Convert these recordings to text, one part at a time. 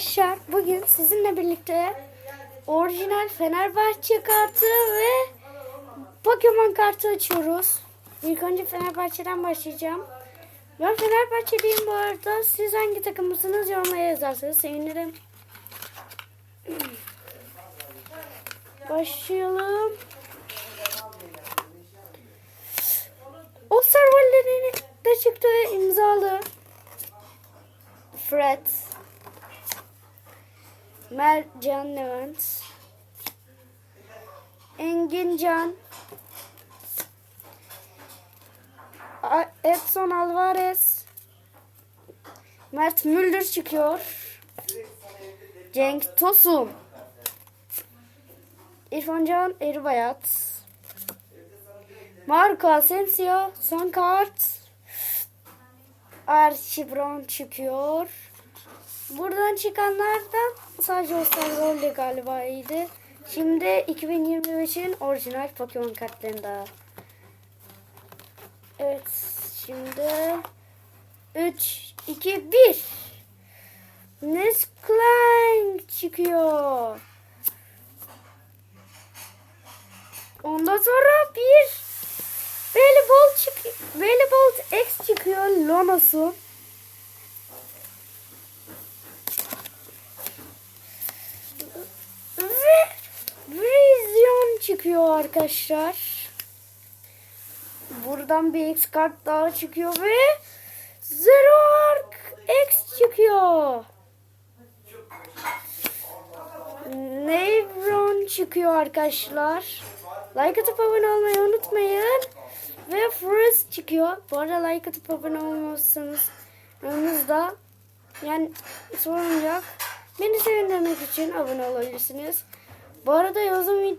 Arkadaşlar bugün sizinle birlikte orijinal Fenerbahçe kartı ve Pokemon kartı açıyoruz. İlk önce Fenerbahçe'den başlayacağım. Ben Fenerbahçeliyim bu arada. Siz hangi takımlısınız yorumlara yazarsanız sevinirim. Başlayalım. O serverlerin de çıktı imzalı. Fred. Mercan Levent. Engin Can. Edson Alvarez. Mert Müldür çıkıyor. Cenk Tosun. İrfan Can Eribayat. Marco Asensio son kart. Archie Brown çıkıyor. Buradan çıkanlardan sadece Osterwolde galiba iyiydi. Şimdi 2025'in orijinal Pokemon kartlarında. Evet şimdi 3, 2, 1 Nesclank çıkıyor. Ondan sonra bir Bellybolt çık Bellybolt X çıkıyor Lonos'un. Ve Vizyon çıkıyor arkadaşlar. Buradan bir X kart daha çıkıyor ve Zerark X çıkıyor. Nevron çıkıyor arkadaşlar. Like atıp abone olmayı unutmayın. Ve Forest çıkıyor. Bu arada like atıp abone olmazsanız yanınızda yani sorun yok. Beni sevindirmek için abone olabilirsiniz. Bu arada yazım Zın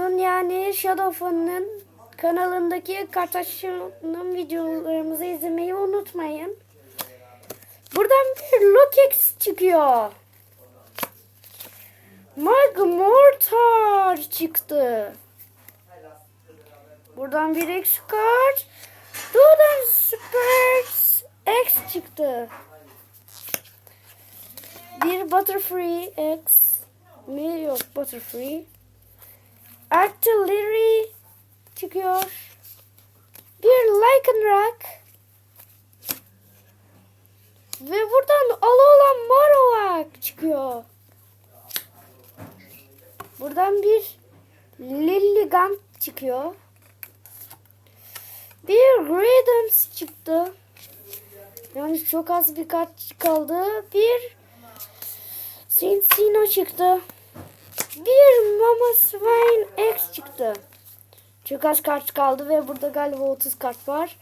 yani Shadowfun'un kanalındaki kart açılım videolarımızı izlemeyi unutmayın. Buradan bir Lokex çıkıyor. Magmortar çıktı. Buradan bir X kart. Buradan Spurs X çıktı. Bir Butterfree X mi yok Butterfree. Artillery çıkıyor. Bir Lycanroc. Ve buradan Alolan Marowak çıkıyor. Buradan bir Lilligant çıkıyor. Bir Greedence çıktı. Yani çok az bir kart kaldı. Bir Cincino çıktı. Bir Mama Swine. Çok az kart kaldı ve burada galiba 30 kart var.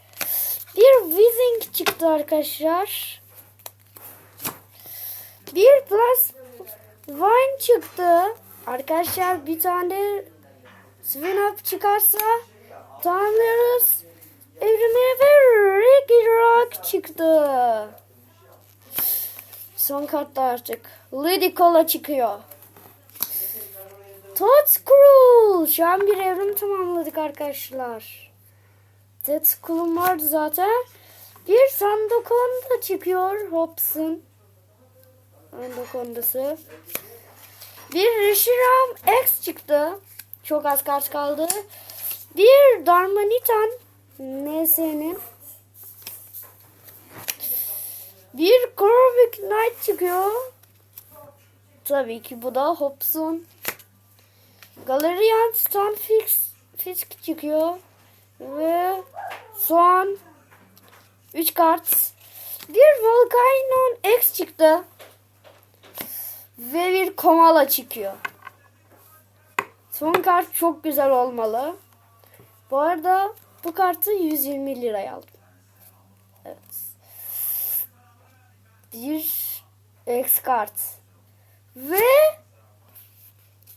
Bir Weezing çıktı arkadaşlar. Bir Plus Vine çıktı. Arkadaşlar bir tane Swinap çıkarsa tamamlıyoruz. Evrime ve Reggie Rock çıktı. Son kartta artık. Lidikola çıkıyor. Totscroll. Şu an bir evrim tamamladık arkadaşlar. Totscroll'um vardı zaten. Bir Sandokonda çıkıyor. Hops'un. Sandokondası. Bir Reshiram X çıktı. Çok az kart kaldı. Bir Darmanitan NS'nin. Bir Corvic Knight çıkıyor. Tabii ki bu da Hops'un. Galerian Stunfix Fisk çıkıyor. Ve son 3 kart. Bir Volcanion X çıktı. Ve bir Komala çıkıyor. Son kart çok güzel olmalı. Bu arada bu kartı 120 liraya aldım. Evet. Bir X kart. Ve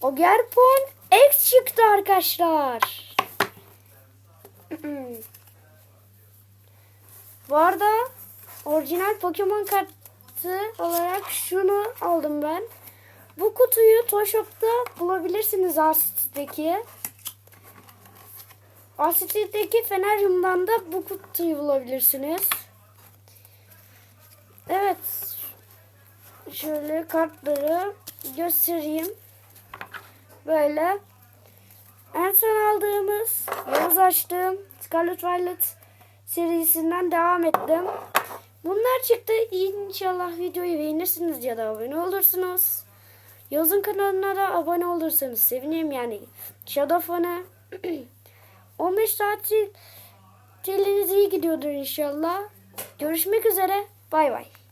Ogerpon X çıktı arkadaşlar. Bu arada orijinal Pokemon kartı olarak şunu aldım ben. Bu kutuyu Toy Shop'ta bulabilirsiniz Asit'teki. Asit'teki Feneryum'dan da bu kutuyu bulabilirsiniz. Evet. Şöyle kartları göstereyim. Böyle. En son aldığımız, yalnız açtığım Scarlet Violet serisinden devam ettim. Bunlar çıktı. İnşallah videoyu beğenirsiniz ya da abone olursunuz. Yazın kanalına da abone olursanız sevinirim yani. Shadowfun'a 15 tatil Teliniz iyi gidiyordur inşallah. Görüşmek üzere. Bay bay.